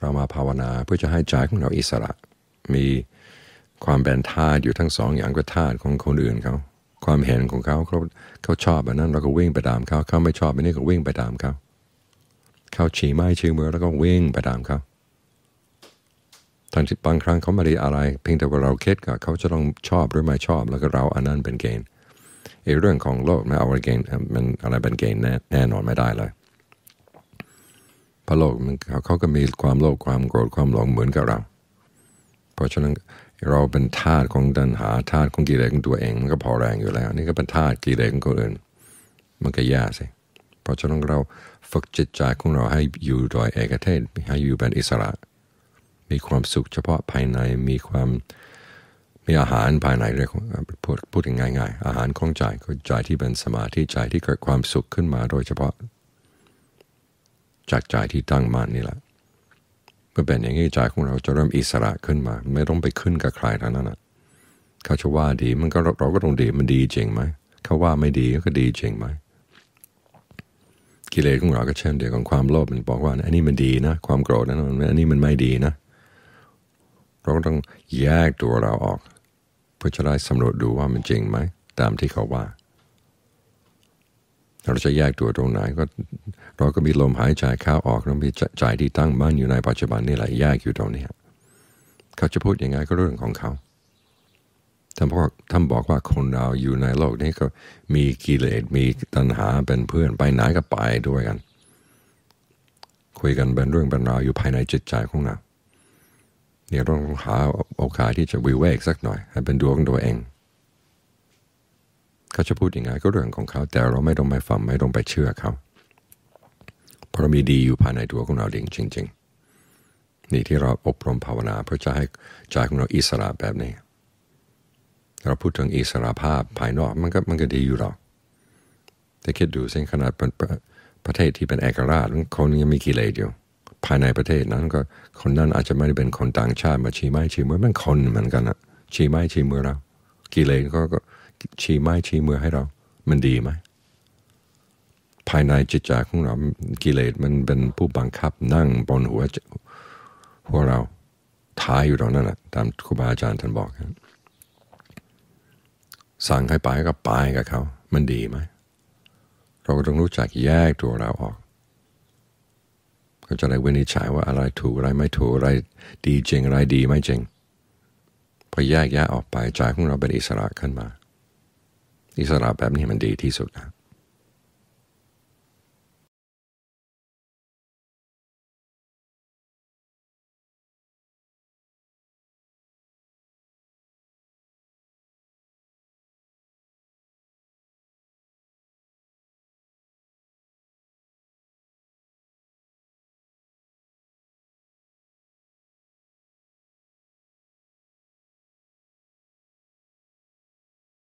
เรามาภาวนาเพื่อจะให้ใจของเราอิสระ มีความเป็นธาอยู่ทั้งสองอย่างก็ธาของคนอื่นเขา ความเห็นของเขาเขาเขาชอบอันนั้นเราก็วิ่งไปตามเขาเขาไม่ชอบอันนี้ก็วิ่งไปตามเขาเขาฉี่ไม้ชี้มือแล้วก็วิ่งไปตามเขาทั้งที่บางครั้งเขาไม่ได้อะไร เพียงแต่ว่าเราคิดกับเขาจะต้องชอบหรือไม่ชอบ แล้วก็เราอันนั้นเป็นเกณฑ์ไอ้เรื่องของโลกไม่เอาเกณฑ์มันอะไรเป็นเกณฑ์แน่นอนไม่ได้เลย พระโลกมันเขาก็มีความโลภความโกรธความหลงเหมือนกับเรา เพราะฉะนั้นเราเป็นทาสของดันหาทาสของกิเลสของตัวเองมันก็พอแรงอยู่แล้ว นี่ก็เป็นทาสกิเลสของคนอื่น มันก็ยากสิเพราะฉะนั้นเราฝึกจิตใจของเราให้อยู่โดยเอกเทศให้อยู่เป็นอิสระ มีความสุขเฉพาะภายในมีความมีอาหารภายในเรียกพูดพูดง่ายๆ อาหารของใจก็ใจที่เป็นสมาธิใจที่เกิดความสุขขึ้นมาโดยเฉพาะ จากใจที่ตั้งมั่นนี่แหละเมื่อเป็นอย่างนี้ใจของเราจะเริ่มอิสระขึ้นมา ไม่ต้องไปขึ้นกับใครทั้งนั้นนะเขาจะว่าดีมันก็เราก็ต้องดีมันดีจริงไหมเขาว่าไม่ดีก็ดีจริงไหมกิเลสของเราก็เช่นเดียวกันความโลภมันบอกว่าอันนี้มันดีนะ ความโกรธนั้นอันนี้มันไม่ดีนะ เราก็ต้องแยกตัวเราออก เพื่อจะได้สำรวจดูว่ามันจริงไหม ตามที่เขาว่า เราจะแยกตัวตรงไหนก็เราก็มีลมหายใจเข้าออกเรามีใจที่ตั้งมั่นอยู่ในปัจจุบันนี่แหละแยกอยู่ตรงนี้เขาจะพูดยังไงก็เรื่องของเขาท่านบอกท่านบอกว่าคนเราอยู่ในโลกนี้ก็มีกิเลสมีตัณหาเป็นเพื่อนไปไหนก็ไปด้วยกัน คุยกันเป็นเรื่องเป็นราวอยู่ภายในจิตใจของเราเนี่ยต้องหาโอกาสที่จะวิเวกสักหน่อย ให้เป็นดวงตัวเอง เขาจะพูดยังไงก็เรื่องของเขา แต่เราไม่ต้องไปฟังไม่ต้องไปเชื่อเขาเพราะมีดีอยู่ภายในตัวของเราเองจริง ๆ นี่ที่เราอบรมภาวนาเพื่อจะให้ใจของเราอิสระแบบนี้ เราพูดถึงอิสระภาพภายนอกมันก็มันก็ดีอยู่หรอกแต่คิดดูสิขนาดเป็นประเทศที่เป็นเอกราชคนยังมีกิเลสอยู่ภายในประเทศนั้นก็คนนั้นอาจจะไม่ได้เป็นคนต่างชาติมาชี้ไม้ชี้มือมันคนเหมือนกันอะชี้ไม้ชี้มือเรากิเลสก็ ชี้ไม้ชี้มือให้เรา มันดีไหม ภายในจิตใจของเรา กิเลสมันเป็นผู้บังคับนั่งบนหัวหัวเราท้ายอยู่ตรงนั้นแหละตามครูบาอาจารย์ท่านบอกสั่งให้ไปก็ไปกับเขา มันดีไหม เราก็ต้องรู้จักแยกตัวเราออก ก็จะได้วินิจฉัยว่าอะไรถูกอะไรไม่ถูกอะไรดีจริงอะไรดีไม่จริงพอแยกแยะออกไปใจของเราเป็นอิสระขึ้นมา อิสระแบบนี้มันดีที่สุดนะ